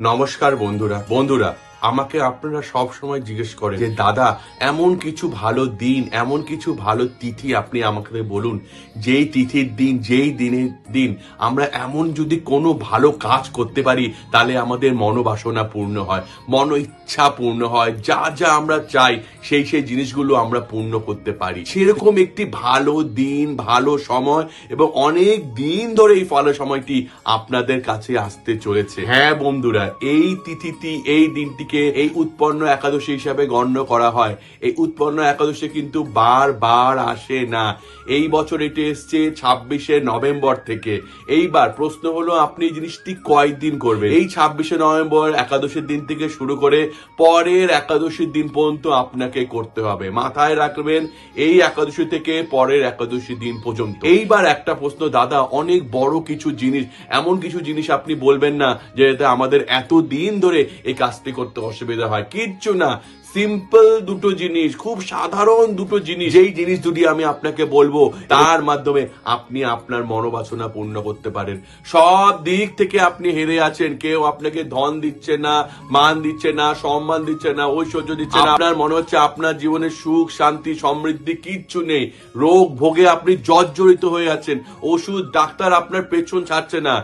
নমস্কার বন্ধুরা। বন্ধুরা আমাকে আপনারা সব সময় জিজ্ঞেস করেন যে, দাদা, এমন কিছু ভালো দিন, এমন কিছু ভালো তিথি আপনি আমাকে বলুন। যেই তিথির দিন, যেই দিনের দিন আমরা এমন যদি কোনো ভালো কাজ করতে পারি, তাহলে আমাদের মনোবাসনা পূর্ণ হয় মন ইচ্ছা পূর্ণ হয়। যা যা আমরা চাই, সেই সেই জিনিসগুলো আমরা পূর্ণ করতে পারি। সেরকম একটি ভালো দিন, ভালো সময় এবং অনেক দিন ধরে এই ফলের সময়টি আপনাদের কাছে আসতে চলেছে। হ্যাঁ বন্ধুরা, এই তিথিটি, এই দিনটিকে এই উৎপন্ন একাদশী হিসাবে গণ্য করা হয়। এই উৎপন্ন একাদশী কিন্তু বার বার আসে না। এই বছর এটি এসছে ছাব্বিশে নভেম্বর থেকে। এইবার প্রশ্ন হলো, আপনি এই জিনিসটি কয়েকদিন করবেন? এই ছাব্বিশে নভেম্বর একাদশীর দিন থেকে শুরু করে পরের একাদশীর দিন পর্যন্ত আপনাকে করতে হবে। মাথায় রাখবেন, এই একাদশী থেকে পরের একাদশী দিন পর্যন্ত। এইবার একটা প্রশ্ন, দাদা, অনেক বড় কিছু জিনিস, এমন কিছু জিনিস আপনি বলবেন না যে আমাদের এত দিন ধরে এই কাজটি করতে অসুবিধা হয়। কিচ্ছু না। সিম্পল দুটো জিনিস খুব সাধারণ দুটো জিনিস। যেই জিনিস দুটি আমি আপনাকে বলব তার মাধ্যমে আপনি আপনার মনোবাসনা পূর্ণ করতে পারেন। সব দিক থেকে আপনি হেরে আছেন কেউ আপনাকে ধন দিচ্ছে না মান দিচ্ছে না সম্মান দিচ্ছে না ঐশ্বর্য দিচ্ছে না। আপনার মনে হচ্ছে আপনার জীবনে সুখ শান্তি সমৃদ্ধি কিচ্ছু নেই। রোগ ভোগে আপনি জর্জরিত হয়ে আছেন। ওষুধ ডাক্তার আপনার পেছন ছাড়ছে না।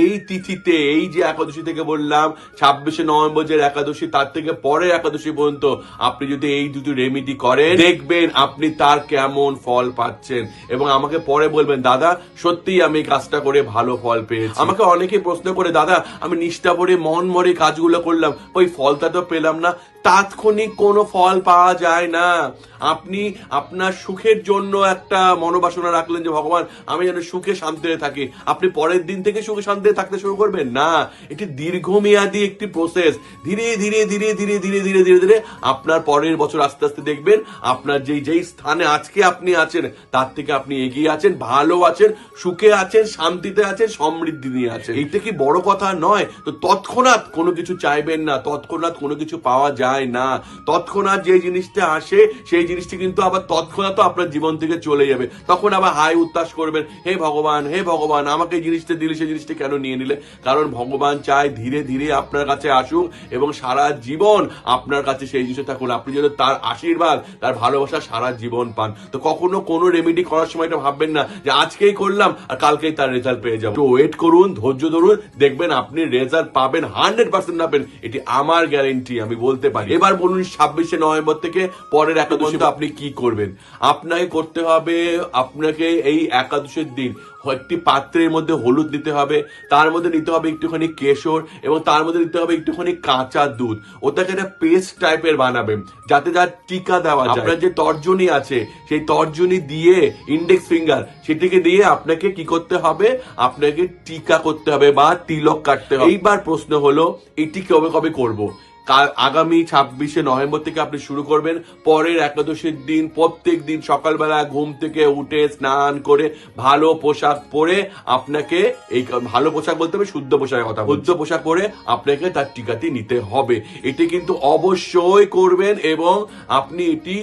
এই তিথিতে এই যে একাদশী থেকে বললাম ছাব্বিশে নভেম্বর যে একাদশী তার থেকে পরের একাদশী পর্যন্ত আপনি যদি এই দুটো রেমিডি করেন, দেখবেন আপনি তার কেমন ফল পাচ্ছেন। এবং আমাকে পরে বলবেন, দাদা, সত্যিই আমি কাজটা করে ভালো ফল পেয়েছি। আমাকে অনেকে প্রশ্ন করে, দাদা, আমি নিষ্ঠা ভরে, মন মরে কাজগুলো করলাম। ওই ফলটা তো পেলাম না। তাৎক্ষণিক কোনো ফল পাওয়া যায় না। আপনি আপনার সুখের জন্য একটা মনোবাসনা রাখলেন যে, ভগবান, আমি যেন সুখে শান্তিতে থাকি। আপনি পরের দিন থেকে সুখে শান্তিতে থাকতে শুরু করবেন? না। এটি দীর্ঘমেয়াদী একটি প্রসেস ধীরে ধীরে ধীরে ধীরে ধীরে ধীরে ধীরে ধীরে আপনার পরের বছর আস্তে আস্তে দেখবেন আপনার যেই যেই স্থানে আজকে আপনি আছেন, তার থেকে আপনি এগিয়ে আছেন, ভালো আছেন, সুখে আছেন, শান্তিতে আছেন, সমৃদ্ধি নিয়ে আছেন। এইটা কি বড় কথা নয়? তো তৎক্ষণাৎ কোনো কিছু চাইবেন না। তৎক্ষণাৎ কোনো কিছু পাওয়া যায় না। তৎক্ষণাৎ যে জিনিসটা আসে, সেই জিনিসটি কিন্তু আবার তৎক্ষণাৎ আপনার জীবন থেকে চলে যাবে। তখন আবার হাই উত্তাস করবেন, হে ভগবান হে ভগবান, আমাকে এই জিনিসটা দিলে, সেই জিনিসটা কেন নিয়ে নিলে? কারণ ভগবান চায় ধীরে ধীরে আপনার কাছে আসুক এবং সারা জীবন আপনার কাছে সেই জিনিসটা থাকুন আপনি যেন তার আশীর্বাদ, তার ভালোবাসা সারা জীবন পান। তো কখনো কোনো রেমেডি করার সময় এটা ভাববেন না যে, আজকেই করলাম আর কালকেই তার রেজাল্ট পেয়ে যাব। ওয়েট করুন, ধৈর্য ধরুন, দেখবেন আপনি রেজাল্ট পাবেন হান্ড্রেড পার্সেন্ট পাবেন এটি আমার গ্যারেন্টি আমি বলতে পারি। এবার বলুন ছাব্বিশে নভেম্বর থেকে পরের একাদশী আপনি কি করবেন? আপনাকে করতে হবে আপনাকে এই একাদশের দিন একটি পাত্রের মধ্যে হলুদ দিতে হবে তার মধ্যে নিতে হবে একটুখানি কেশর এবং তার মধ্যে দিতে হবে একটুখানি কাঁচা দুধ। ওটাকে একটা পেস্ট টাইপের বানাবেন যাতে যার টিকা দেওয়া যায়। আপনার যে তর্জনী আছে সেই তর্জনী দিয়ে ইন্ডেক্স ফিঙ্গার সেটিকে দিয়ে আপনাকে কি করতে হবে? আপনাকে টিকা করতে হবে বা তিলক কাটতে হবে। এইবার প্রশ্ন হলো এটি কবে কবে করব? আগামী ছাব্বিশে নভেম্বর থেকে আপনি শুরু করবেন। পরের একাদশীর দিন প্রত্যেক দিন সকালবেলা ঘুম থেকে উঠে স্নান করে ভালো পোশাক পরে আপনাকে এই ভালো পোশাক বলতে হবে শুদ্ধ পোশাকের কথা শুদ্ধ পোশাক পরে আপনাকে তার টিকাটি নিতে হবে। এটি কিন্তু অবশ্যই করবেন এবং আপনি এটি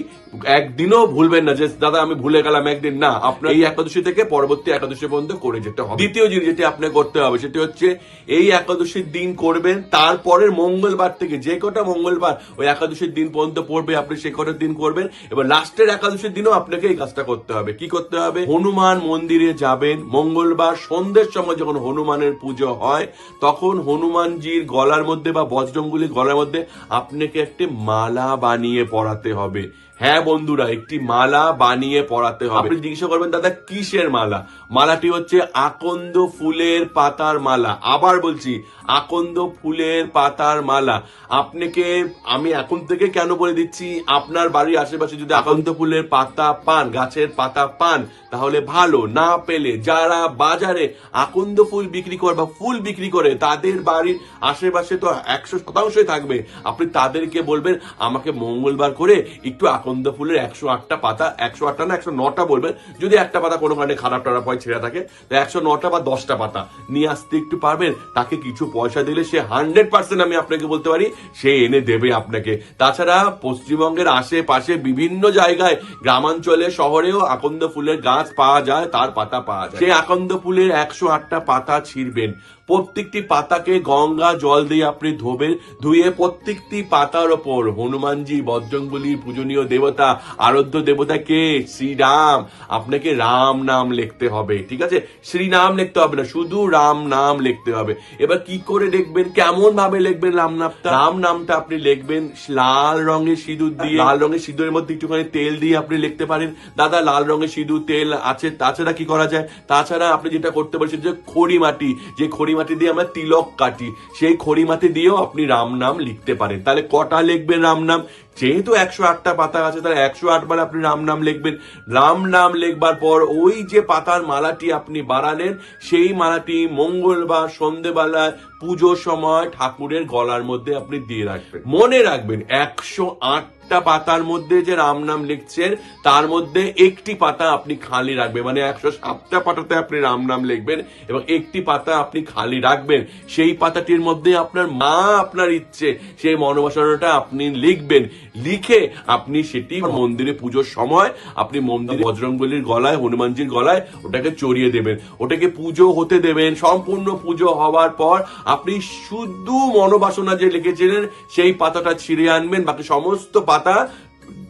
একদিনও ভুলবেন না যে, দাদা, আমি ভুলে গেলাম একদিন। না, আপনার এই একাদশী থেকে পরবর্তী একাদশী পর্যন্ত করে যেতে হবে। দ্বিতীয় জিনিস যেটি আপনাকে করতে হবে, সেটি হচ্ছে এই একাদশীর দিন করবেন, তারপরের মঙ্গলবার থেকে যে কটা মঙ্গলবার ওই একাদশীর দিন পর্যন্ত পড়বে, আপনি সে কটার দিন করবেন। এবার লাস্টের একাদশীর দিনও আপনাকে এই কাজটা করতে হবে। কি করতে হবে? হনুমান মন্দিরে যাবেন, মঙ্গলবার সন্ধ্যের সময় যখন হনুমানের পুজো হয়, তখন হনুমানজির গলার মধ্যে বা বজ্রঙ্গুলির গলার মধ্যে আপনাকে একটি মালা বানিয়ে পরাতে হবে। হ্যাঁ বন্ধুরা, একটি মালা বানিয়ে পরাতে হবে। আপনি জিজ্ঞাসা করবেন, দাদা, কিসের মালা? মালাটি হচ্ছে আকন্দ ফুলের পাতার মালা। আবার বলছি, আকন্দ ফুলের পাতার মালা। আপনাকে, আমি এখন থেকে কেন বলে দিচ্ছি, আপনার বাড়ির আশেপাশে যদি আকন্দ ফুলের পাতা পান, গাছের পাতা পান, তাহলে ভালো। না পেলে যারা বাজারে আকন্দ ফুল বিক্রি করে বা ফুল বিক্রি করে, তাদের বাড়ির আশেপাশে তো একশো শতাংশই থাকবে। আপনি তাদেরকে বলবেন, আমাকে মঙ্গলবার করে একটু আকন্দ ফুলের একশো আটটা পাতা, একশো আটটা না, একশো নটা বলবেন। যদি একটা পাতা কোনো কারণে খারাপ টারাপ হয়, ছেঁড়া থাকে, তো একশো নটা বা দশটা পাতা নিয়ে আসতে একটু পারবেন। তাকে কিছু পয়সা দিলে সে হান্ড্রেড পার্সেন্ট আমি আপনাকে বলতে পারি, সে এনে দেবে আপনাকে। তাছাড়া পশ্চিমবঙ্গের আশেপাশে বিভিন্ন জায়গায়, গ্রামাঞ্চলে, শহরেও আকন্দ ফুলের গাছ পাওয়া যায়, তার পাতা পাওয়া যায়। সেই আকন্দ ফুলের একশো আটটা পাতা ছিঁড়বেন। প্রত্যেকটি পাতাকে গঙ্গা জল দিয়ে আপনি ধোবেন, ধুয়ে প্রত্যেকটি পাতার ওপর হনুমানজি বজরংবলী পূজনীয় দেবতা, আরাধ্য দেবতা কে? শ্রীরাম। আপনাকে রাম নাম লিখতে হবে, ঠিক আছে? শ্রী নাম লিখতে হবে না, শুধু রাম নাম লিখতে হবে। এবার কি করে লিখবেন? কেমন ভাবে লিখবেন রাম নামটা? রাম নামটা আপনি লিখবেন লাল রঙের সিঁদুর দিয়ে। লাল রঙের সিঁদুরের মধ্যে একটুখানি তেল দিয়ে আপনি লিখতে পারেন। দাদা, লাল রঙের সিঁদুর তেল আছে, তাছাড়া কি করা যায়? তাছাড়া আপনি যেটা করতে পারেন হচ্ছে খড়ি মাটি, যে খড়ি মাটি দিয়ে আমরা তিলক কাটি। সেই খড়ি মাটি দিয়েও আপনি রাম নাম লিখতে পারেন। তাহলে কটা লিখবেন রাম নাম? যেহেতু একশো আটটা পাতা আছে, তাহলে একশো আটবার আপনি রাম নাম লিখবেন। রাম নাম লিখবার পর ওই যে পাতার মালাটি আপনি বাড়ালেন, সেই মালাটি মঙ্গলবার সন্ধেবেলায় পুজোর সময় ঠাকুরের গলার মধ্যে আপনি দিয়ে রাখবেন। মনে রাখবেন, একশো আটটা পাতার মধ্যে যে রাম নাম লিখছেন, তার মধ্যে একটি পাতা আপনি খালি রাখবেন। মানে একশো সাতটা পাতাতে আপনি রাম নাম লিখবেন এবং একটি পাতা আপনি খালি রাখবেন। সেই পাতাটির মধ্যে আপনার মা, আপনার ইচ্ছে, সেই মনোবাসনাটা আপনি লিখবেন। লিখে আপনি সেটি মন্দিরে পুজোর সময় আপনি মন্দিরে বজরঙ্গলির গলায় হনুমানজির গলায় ওটাকে চড়িয়ে দেবেন। ওটাকে পুজো হতে দেবেন। সম্পূর্ণ পুজো হওয়ার পর আপনি শুধু মনোবাসনা যে লিখেছিলেন সেই পাতাটা ছিঁড়ে আনবেন। বাকি সমস্ত পাতা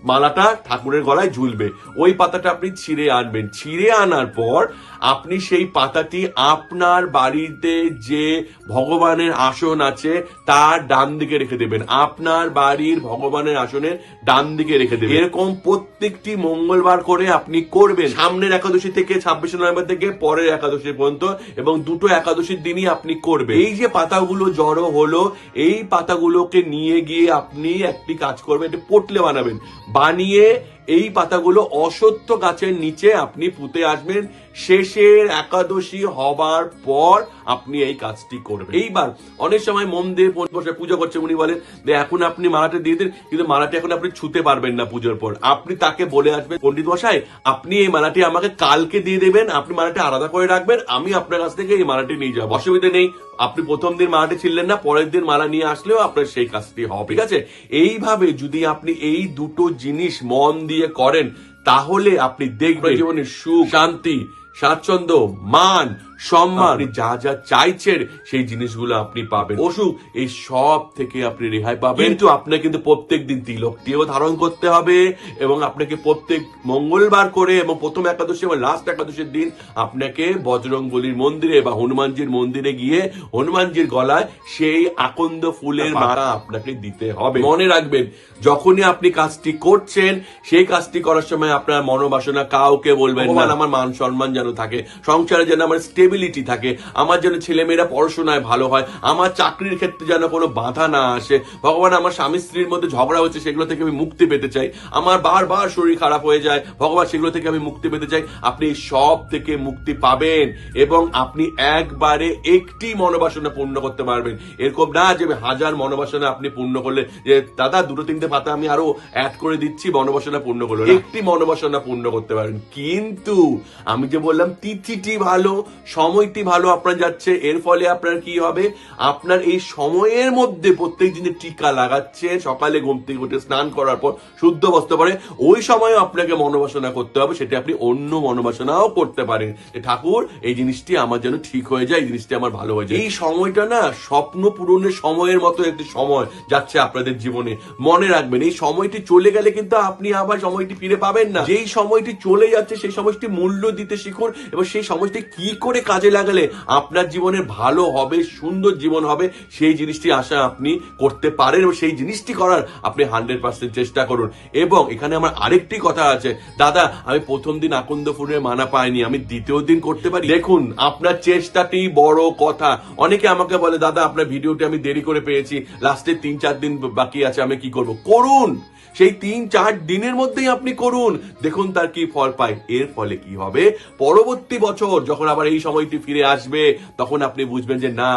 মালাটা ঠাকুরের গলায় ঝুলবে। ওই পাতাটা আপনি ছিঁড়ে আনবেন। ছিঁড়ে আনার পর আপনি সেই পাতাটি আপনার বাড়িতে যে ভগবানের আসন আছে, তার ডান দিকে রেখে দেবেন। আপনার বাড়ির ভগবানের আসনের ডান দিকে রেখে দেবেন। এরকম প্রত্যেকটি মঙ্গলবার করে আপনি করবেন। সামনের একাদশী থেকে ছাব্বিশে নভেম্বর থেকে পরের একাদশী পর্যন্ত এবং দুটো একাদশীর দিনই আপনি করবেন। এই যে পাতাগুলো জড়ো হলো, এই পাতাগুলোকে নিয়ে গিয়ে আপনি একটি কাজ করবেন, একটি পোটলে বানাবেন। বানিয়ে এই পাতাগুলো অসত্য গাছের নিচে আপনি পুঁতে আসবেন। শেষের একাদশী হবার পর আপনি এই কাজটি করবেন। এইবার অনেক সময় মন দিয়ে বসে পুজো করছে উনি বলেন যে এখন আপনি মালাটা দিয়ে দিন কিন্তু মালাটি এখন আপনি ছুতে পারবেন না পুজোর পর। আপনি তাকে বলে আসবেন পণ্ডিত মশাই আপনি এই মালাটি আমাকে কালকে দিয়ে দেবেন আপনি মালাটি আলাদা করে রাখবেন আমি আপনার কাছ থেকে এই মালাটি নিয়ে যাব। অসুবিধা নেই আপনি প্রথম দিন মালাটি ছিললেন না পরের দিন মালা নিয়ে আসলেও আপনার সেই কাজটি হবে। ঠিক আছে? এইভাবে যদি আপনি এই দুটো জিনিস মন দিয়ে করেন তাহলে আপনি দেখবেন জীবনে সুখ শান্তি স্বাচ্ছন্দ্য মান সম্মান। আপনি যা যা চাইছেন সেই জিনিসগুলো আপনি পাবেন। অসুখ এই সব থেকে আপনি রেহাই পাবেন। কিন্তু আপনাকে কিন্তু প্রত্যেক দিন তিলকটিও ধারণ করতে হবে এবং আপনাকে প্রত্যেক মঙ্গলবার করে এবং প্রথম একাদশী এবং লাস্ট একাদশীর দিন আপনাকে বজরং বলির মন্দিরে বা হনুমানজির মন্দিরে গিয়ে হনুমানজির গলায় সেই আকন্দ ফুলের মারা আপনাকে দিতে হবে। মনে রাখবেন যখনই আপনি কাজটি করছেন সেই কাজটি করার সময় আপনার মনোবাসনা কাউকে বলবেন না আমার মান সম্মান যেন থাকে সংসারে যেন আমার স্টেবিলিটি থাকে। আমার যেন ছেলেমেয়েরা পড়াশোনায় ভালো হয় আমার চাকরির ক্ষেত্রে যেন কোনো বাধা না আসে। ভগবান আমার স্বামী স্ত্রীর মধ্যে ঝগড়া হচ্ছে সেগুলো থেকে আমি মুক্তি পেতে চাই। আমার বারবার শরীর খারাপ হয়ে যায় ভগবান সেগুলো থেকে আমি মুক্তি পেতে চাই। আপনি সব থেকে মুক্তি পাবেন এবং আপনি একবারে একটি মনোবাসনা পূর্ণ করতে পারবেন। এরকম না যে হাজার মনোবাসনা আপনি পূর্ণ করলে যে দাদা দুটো তিনটে পাতা আমি আরও অ্যাড করে দিচ্ছি মনোবাসনা পূর্ণ করল একটি মনোবাসনা পূর্ণ করতে পারেন। কিন্তু আমি যে বললাম তিথিটি ভালো সময়টি ভালো আপনার যাচ্ছে, এর ফলে আপনার কি হবে? আপনার এই সময়ের মধ্যে প্রত্যেক দিনে টিকা লাগাচ্ছে, সকালে ঘুম থেকে উঠে স্নান করার পর শুদ্ধ বসতে পারে ওই সময় আপনাকে মনোবাসনা করতে হবে, সেটা আপনি অন্য মনোবাসনাও করতে পারেন। ঠাকুর, এই জিনিসটি আমার যেন ঠিক হয়ে যায়, এই জিনিসটি আমার ভালো হয়ে যায়। এই সময়টা না, স্বপ্ন পূরণের সময়ের মতো একটি সময় যাচ্ছে আপনাদের জীবনে। মনে রাখবেন, এই সময়টি চলে গেলে কিন্তু আপনি আবার সময়টি ফিরে পাবেন না। যেই সময়টি চলে যাচ্ছে, সেই সময়টি মূল্য দিতে শিখুন, এবং সেই সময়টি কি করে কাজে লাগালে আপনার জীবনে ভালো হবে, সুন্দর জীবন হবে, সেই জিনিসটি আশা আপনি করতে পারেন এবং সেই জিনিসটি করার আপনি হান্ড্রেড পার্সেন্ট চেষ্টা করুন। এবং এখানে আমার আরেকটি কথা আছে। দাদা, আমি প্রথম দিন আকন্দ ফুলের মানা পাইনি, আমি দ্বিতীয় দিন করতে পারি? দেখুন, আপনার চেষ্টাটি বড় কথা। অনেকে আমাকে বলে, দাদা, আপনার ভিডিওটি আমি দেরি করে পেয়েছি। লাস্টে তিন চার দিন বাকি আছে, আমি কি করব? করুন! সেই তিন চার দিনের মধ্যেই আপনি করুন। দেখুন তার কি ফল পায়। এর ফলে কি হবে? পরবর্তী বছর যখন আবার এই সময়টি ফিরে আসবে তখন আপনি বুঝবেন যে না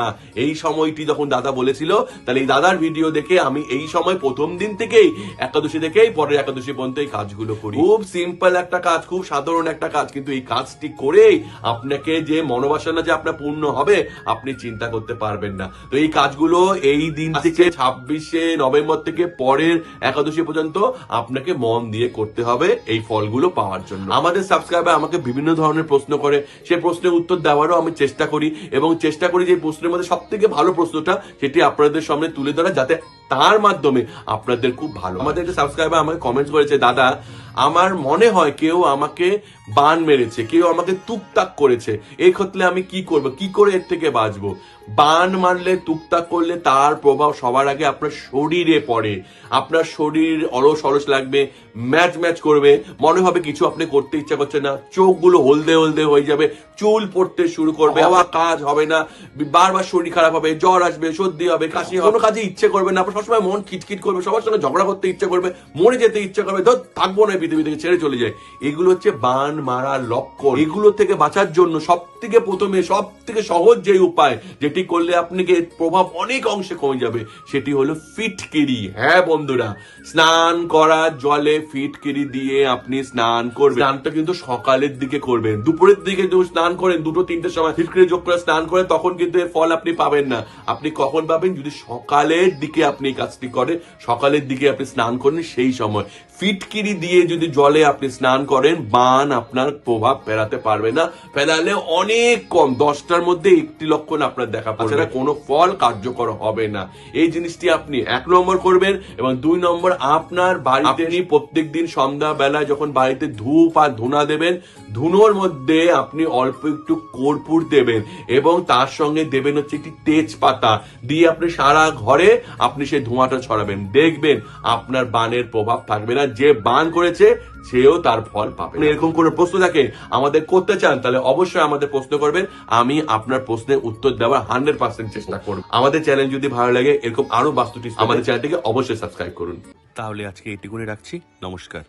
এই সময়টি যখন দাদা বলেছিল তাহলে এই দাদার ভিডিও দেখে আমি এই সময় প্রথম দিন থেকেই একাদশী থেকেই পরের একাদশী পর্যন্ত এই কাজগুলো করি। খুব সিম্পল একটা কাজ খুব সাধারণ একটা কাজ কিন্তু এই কাজটি করেই আপনাকে যে মনোবাসনা যে আপনার পূর্ণ হবে আপনি চিন্তা করতে পারবেন না। তো এই কাজগুলো এই দিন থেকে ছাব্বিশে নভেম্বর থেকে পরের একাদশী পর্যন্ত আপনাকে মন দিয়ে করতে হবে এই ফলগুলো পাওয়ার জন্য। আমাদের সাবস্ক্রাইবার আমাকে বিভিন্ন ধরনের প্রশ্ন করে সে প্রশ্নের উত্তর দেওয়ারও আমি চেষ্টা করি এবং চেষ্টা করি যে প্রশ্নের মধ্যে সব থেকে ভালো প্রশ্নটা সেটি আপনাদের সামনে তুলে ধরা যাতে তার মাধ্যমে আপনাদের খুব ভালো আমাদের একটা সাবস্ক্রাইবার আমাকে কমেন্টস করেছে দাদা আমার মনে হয় কেউ আমাকে বান মেরেছে কেউ আমাকে তুকতাক করেছে। এই ক্ষেত্রে আমি কি করব? কি করে এর থেকে বাঁচবো? বান মারলে তুকতাক করলে তার প্রভাব সবার আগে আপনার শরীরে পড়ে। আপনার শরীর অলস অলস লাগবে ম্যাচ ম্যাচ করবে। মনে হবে কিছু আপনি করতে ইচ্ছা করছে না। চোখগুলো হলদে হলদে হয়ে যাবে চুল পড়তে শুরু করবে আবার কাজ হবে না বারবার শরীর খারাপ হবে জ্বর আসবে সর্দি হবে কাশি হবে। কোনো কাজে ইচ্ছে করবে না সবসময় মন খিটখিট করবে, সবার সঙ্গে ঝগড়া করতে ইচ্ছে করবে, মরে যেতে ইচ্ছে করবে, ধর থাকব না পৃথিবী থেকে, ছেড়ে চলে যায়। এগুলো হচ্ছে বান মারার লক্ষণ। এগুলো থেকে বাঁচার জন্য সব থেকে প্রথমে সব থেকে সহজ যে উপায়, যেটি করলে আপনাকে প্রভাব অনেক অংশে কমে যাবে, সেটি হলো ফিটকিরি। হ্যাঁ বন্ধুরা, স্নান করার জলে ফিটকিরি দিয়ে আপনি স্নান করবেন। স্নানটা কিন্তু সকালের দিকে করবেন। দুপুরের দিকে যদি স্নান করেন, দুটো তিনটের সময় ফিটকিরি যোগ করে স্নান করেন, তখন কিন্তু ফল আপনি পাবেন না। আপনি কখন পাবেন? যদি সকালের দিকে আপনি এই কাজটি করেন সকালের দিকে আপনি স্নান করেন সেই সময়। ফিটকিরি দিয়ে যদি জলে আপনি স্নান করেন বান আপনার প্রভাব ফেরাতে পারবে না। ফেরালে অনেক কম দশটার মধ্যে একটি লক্ষণ আপনার দেখা তাছাড়া কোনো ফল কার্যকর হবে না। এই জিনিসটি আপনি এক নম্বর করবেন এবং দুই নম্বর আপনার বাড়িতে প্রত্যেক দিন সন্ধ্যা বেলায় যখন বাড়িতে ধূপ আর ধুনা দেবেন ধুনোর মধ্যে আপনি অল্প একটু কর্পূর দেবেন এবং তার সঙ্গে দেবেন হচ্ছে একটি তেজপাতা। দিয়ে আপনি সারা ঘরে আপনি সেই ধোঁয়াটা ছড়াবেন। দেখবেন আপনার বানের প্রভাব থাকবে না। যে বান করেছে সেও তার ফল পাবে। এরকম কোনো প্রশ্ন থাকে আমাদের করতে চান তাহলে অবশ্যই আমাদের প্রশ্ন করবেন। আমি আপনার প্রশ্নের উত্তর দেওয়ার হান্ড্রেড পার্সেন্ট চেষ্টা করব। আমাদের চ্যানেল যদি ভালো লাগে এরকম আরও বাস্তুটি আমাদের চ্যানেলটিকে অবশ্যই সাবস্ক্রাইব করুন। তাহলে আজকে এটি করে রাখছি। নমস্কার।